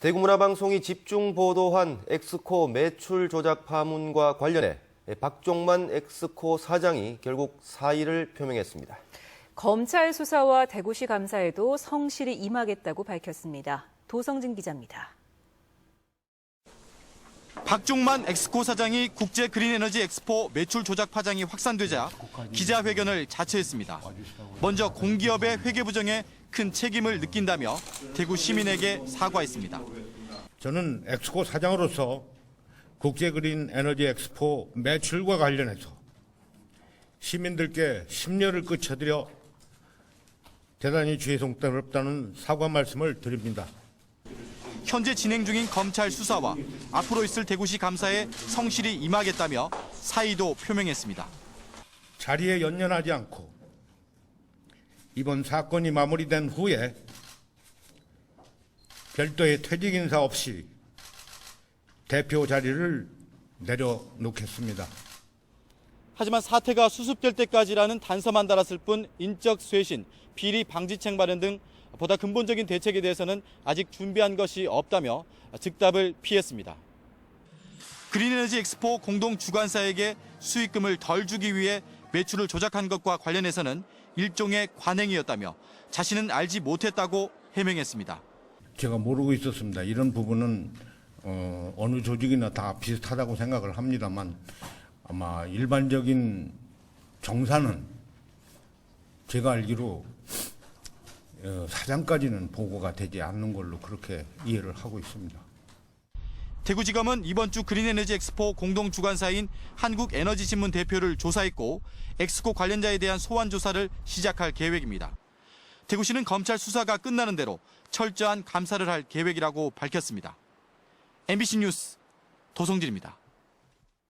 대구문화방송이 집중 보도한 엑스코 매출 조작 파문과 관련해 박종만 엑스코 사장이 결국 사의를 표명했습니다. 검찰 수사와 대구시 감사에도 성실히 임하겠다고 밝혔습니다. 도성진 기자입니다. 박종만 엑스코 사장이 국제 그린에너지 엑스포 매출 조작 파장이 확산되자 기자회견을 자처했습니다. 먼저 공기업의 회계 부정에 큰 책임을 느낀다며 대구 시민에게 사과했습니다. 저는 엑스코 사장으로서 국제 그린 에너지 엑스포 매출과 관련해서 시민들께 심려를 끼쳐드려 대단히 죄송스럽다는 사과 말씀을 드립니다. 현재 진행 중인 검찰 수사와 앞으로 있을 대구시 감사에 성실히 임하겠다며 사의도 표명했습니다. 자리에 연연하지 않고 이번 사건이 마무리된 후에 별도의 퇴직 인사 없이 대표 자리를 내려놓겠습니다. 하지만 사태가 수습될 때까지라는 단서만 달았을 뿐 인적 쇄신, 비리 방지책 마련 등 보다 근본적인 대책에 대해서는 아직 준비한 것이 없다며 즉답을 피했습니다. 그린에너지 엑스포 공동 주관사에게 수익금을 덜 주기 위해 매출을 조작한 것과 관련해서는 일종의 관행이었다며 자신은 알지 못했다고 해명했습니다. 제가 모르고 있었습니다. 이런 부분은 어, 어느 조직이나 다 비슷하다고 생각을 합니다만 아마 일반적인 정사는 제가 알기로 어, 사장까지는 보고가 되지 않는 걸로 그렇게 이해를 하고 있습니다. 대구지검은 이번 주 그린에너지 엑스포 공동 주관사인 한국에너지신문 대표를 조사했고 엑스코 관련자에 대한 소환 조사를 시작할 계획입니다. 대구시는 검찰 수사가 끝나는 대로 철저한 감사를 할 계획이라고 밝혔습니다. MBC 뉴스 도성진입니다.